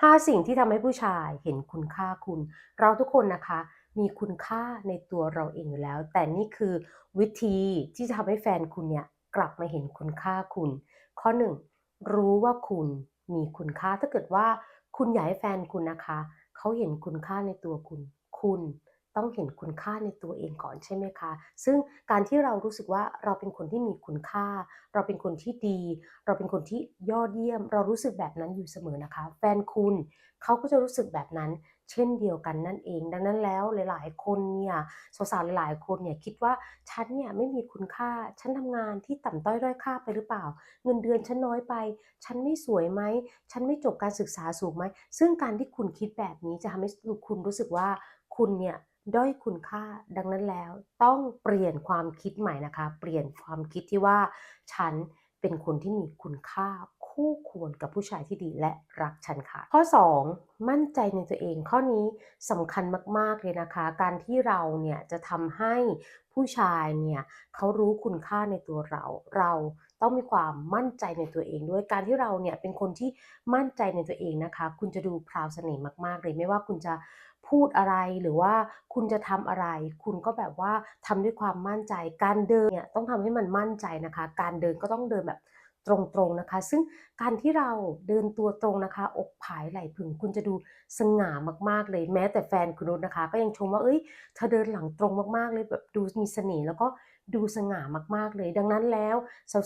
5 สิ่งที่ทำให้ผู้ชายเห็นคุณค่าคุณ เราทุกคนนะคะ มีคุณค่าในตัวเราเองอยู่แล้ว แต่นี่คือวิธีที่จะทำให้แฟนคุณเนี่ยกลับมาเห็นคุณค่าคุณ ข้อ 1 รู้ว่าคุณมีคุณค่าถ้าเกิดว่าคุณอยากให้แฟนคุณนะคะ เขาเห็นคุณค่าในตัวคุณ คุณ ต้องเห็นคุณค่าในตัวเองก่อนใช่ไหมคะ ซึ่งการที่เรารู้สึกว่าเราเป็นคนที่มีคุณค่า เราเป็นคนที่ดี เราเป็นคนที่ยอดเยี่ยม เรารู้สึกแบบนั้นอยู่เสมอนะคะ แฟนคุณเขาก็จะรู้สึกแบบนั้นเช่นเดียวกันนั่นเอง ดังนั้นแล้วหลาย ๆ คนเนี่ยสาวๆหลายๆคนเนี่ยคิดว่าฉันเนี่ยไม่มีคุณค่า ฉันทำงานที่ต่ำต้อยด้อยค่าไปหรือเปล่า เงินเดือนฉันน้อยไป ฉันไม่สวยไหม ฉันไม่จบการศึกษาสูงไหม ซึ่งการที่คุณคิดแบบนี้จะทำให้คุณรู้สึกว่าคุณเนี่ย ด้อยคุณค่าดังนั้นแล้วต้องเปลี่ยนความคิดใหม่นะคะ เปลี่ยนความคิดที่ว่าฉันเป็นคนที่มีคุณค่า คู่ควรกับผู้ชายที่ดีและรักฉันค่ะ ข้อ 2 มั่นใจในตัวเองข้อนี้สำคัญมากๆเลยนะคะ การที่เราเนี่ยจะทำให้ผู้ชายเนี่ยเขารู้คุณค่าในตัวเรา เราต้องมีความมั่นใจในตัวเอง ด้วยการที่เราเนี่ยเป็นคนที่มั่นใจในตัวเองนะคะ คุณจะดูพราวเสน่ห์มาก ๆ เลยไม่ว่าคุณจะพูดอะไรหรือว่าคุณจะทำอะไร คุณก็แบบว่าทำด้วยความมั่นใจ การเดินเนี่ยต้องทำให้มันมั่นใจนะคะ การเดินก็ต้องเดินแบบ ตรงๆนะคะ ซึ่งการที่เราเดินตัวตรงนะคะ อกผายไหล่ผึ่งคุณจะดูสง่ามากๆเลยแม้แต่แฟนคุณนุชนะคะ ก็ยังชมว่าเฮ้ยเธอเดินหลังตรงมากๆเลยแบบดูมีเสน่ห์แล้วก็ดูสง่ามากๆเลย ดังนั้นแล้ว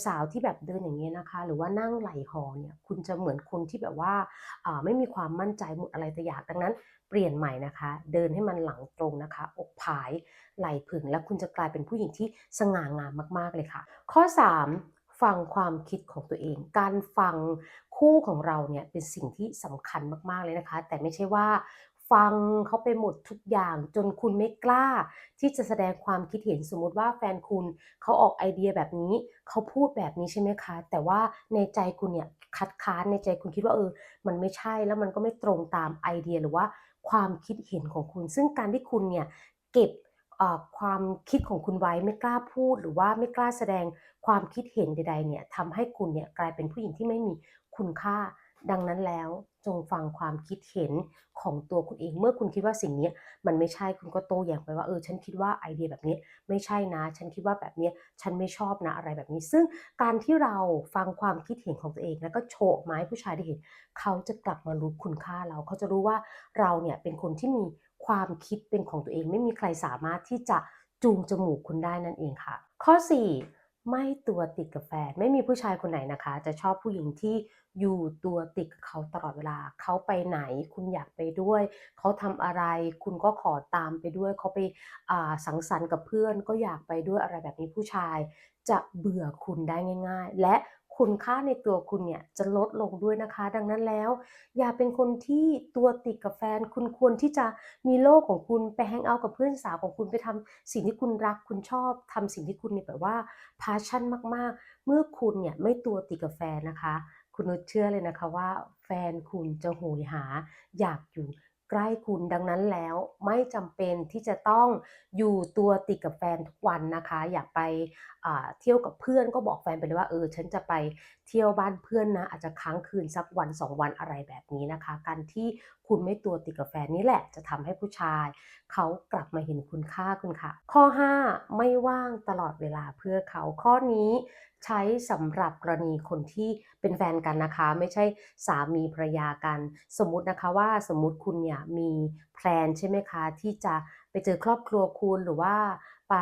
สาวๆที่แบบเดินอย่างงี้นะคะ หรือว่านั่งไหล่หอเนี่ยคุณจะเหมือนคนที่แบบว่าไม่มีความมั่นใจหมดอะไรแต่อยางดังนั้น เปลี่ยนใหม่นะคะ เดินให้มันหลังตรงนะคะ อกผายไหล่ผึ่งแล้วคุณจะกลายเป็นผู้หญิงที่สง่างามมากๆเลยค่ะ ข้อ 3 ฟังความคิดของตัวเอง การฟังคู่ของเราเนี่ยเป็นสิ่งที่สำคัญมากๆเลยนะคะ แต่ไม่ใช่ว่าฟังเขาไปหมดทุกอย่างจนคุณไม่กล้า ที่จะแสดงความคิดเห็นสมมุติว่าแฟนคุณเขาออกไอเดียแบบนี้เขาพูดแบบนี้ใช่ไหมคะ แต่ว่าในใจคุณเนี่ยคัดค้านในใจคุณคิดว่าเออ มันไม่ใช่แล้วมันก็ไม่ตรงตามไอเดียหรือว่าความคิดเห็นของคุณ ซึ่งการที่คุณเนี่ยเก็บ ความคิดของคุณไว้ไม่กล้าพูด หรือว่าไม่กล้าแสดงความคิดเห็นใดๆเนี่ยทำให้คุณเนี่ยกลายเป็นผู้หญิงที่ไม่มีคุณค่า ดังนั้นแล้วจงฟังความคิดเห็นของตัวคุณเอง เมื่อคุณคิดว่าสิ่งนี้มันไม่ใช่คุณก็โต้แย้งไปว่าเออฉันคิดว่าไอเดียแบบนี้ไม่ใช่นะ ฉันคิดว่าแบบนี้ฉันไม่ชอบนะอะไรแบบนี้ ซึ่งการที่เราฟังความคิดเห็นของตัวเอง แล้วก็โชว์ออกมาให้ผู้ชายได้เห็น เขาจะกลับมารู้คุณค่าเราเขาจะรู้ว่าเราเนี่ยเป็นคนที่มี ความคิดเป็นของตัวเองไม่มีใครสามารถที่จะจูงจมูกคุณได้นั่นเองค่ะ ข้อ 4 ไม่ตัวติดกับแฟนไม่มีผู้ชายคนไหนนะคะ จะชอบผู้หญิงที่อยู่ตัวติดกับเขาตลอดเวลา เขาไปไหนคุณอยากไปด้วย เขาทำอะไรคุณก็ขอตามไปด้วย เขาไปาสังสรรค์กับเพื่อนก็อยากไปด้วยอะไรแบบนี้ผู้ชาย จะเบื่อคุณได้ง่าย ๆ และ คุณค่าในตัวคุณเนี่ยจะลดลงด้วยนะคะ ดังนั้นแล้ว อย่าเป็นคนที่ตัวติดกับแฟน คุณควรที่จะมีโลกของคุณไปแฮงเอาต์กับเพื่อนสาวของคุณไปทำสิ่งที่คุณรักคุณชอบทำสิ่งที่คุณเนี่ยแบบว่า passion มากๆ เมื่อคุณเนี่ยไม่ตัวติดกับแฟนนะคะ คุณนุชเชื่อเลยนะคะว่า แฟนคุณจะโหยหา อยากอยู่ ใกล้คุณดังนั้นแล้วไม่จำเป็นที่จะต้องอยู่ตัวติดกับแฟนทุกวันนะคะ อยากไปเที่ยวกับเพื่อนก็บอกแฟนไปเลยว่าเออฉันจะไปเที่ยวบ้านเพื่อนนะ อาจจะค้างคืนสักวัน 2 วันอะไรแบบนี้นะคะ การที่คุณไม่ตัวติดกับแฟนนี่แหละ จะทำให้ผู้ชาย เขากลับมาเห็นคุณค่าคุณค่ะ ข้อ 5 ไม่ว่างตลอดเวลาเพื่อเขาข้อนี้ ใช้สำหรับกรณีคนที่เป็นแฟนกันนะคะ ไม่ใช่สามีภรรยากัน สมมุตินะคะว่าสมมุติคุณเนี่ยมีแพลนใช่ไหมคะ ที่จะไปเจอครอบครัวคุณหรือว่าไป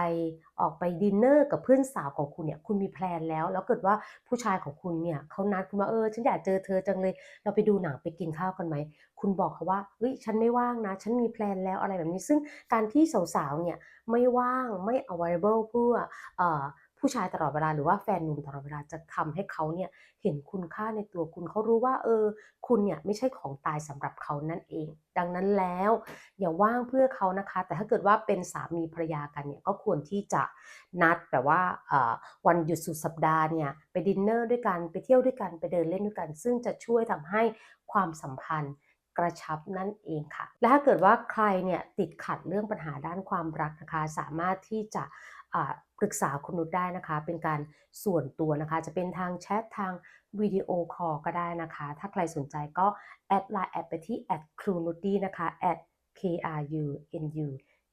ออกไปดินเนอร์กับเพื่อนสาวของคุณเนี่ยคุณมีแพลนแล้ว แล้วเกิดว่าผู้ชายของคุณเนี่ยเขานัดคุณว่าเออฉันอยากเจอเธอจังเลย เราไปดูหนังไปกินข้าวกันไหมคุณบอกเขาว่าเฮ้ยฉันไม่ว่างนะ ฉันมีแพลนแล้วอะไรแบบนี้ ซึ่งการที่สาวๆเนี่ยไม่ว่างไม่ available เพื่อเอ่อ ผู้ชายตลอดเวลาหรือว่าแฟนหนุ่มตลอดเวลาจะทำให้เขาเนี่ยเห็นคุณค่าในตัวคุณเขารู้ว่า เออ คุณเนี่ยไม่ใช่ของตายสำหรับเขานั่นเอง ดังนั้นแล้ว อย่าว่างเพื่อเขานะคะ แต่ถ้าเกิดว่าเป็นสามีภรรยากันเนี่ยก็ควรที่จะนัดแบบว่าวันหยุดสุดสัปดาห์เนี่ยไปดินเนอร์ด้วยกันไปเที่ยวด้วยกันไปเดินเล่นด้วยกัน ซึ่งจะช่วยทำให้ความสัมพันธ์กระชับนั่นเองค่ะ และถ้าเกิดว่าใครเนี่ยติดขัดเรื่องปัญหาด้านความรักนะคะ สามารถที่จะ ปรึกษาคุณนุชได้นะคะ เป็นการส่วนตัวนะคะ จะเป็นทางแชททางวิดีโอคอลก็ได้นะคะ ถ้าใครสนใจก็แอดไลน์แอดไปที่แอดครูนุชดีนะคะ at k r u n u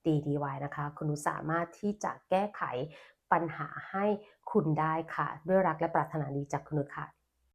d d y นะคะคุณนุชสามารถที่จะแก้ไขปัญหาให้คุณได้ค่ะ ด้วยรักและปรารถนาดีจากคุณนุชค่ะ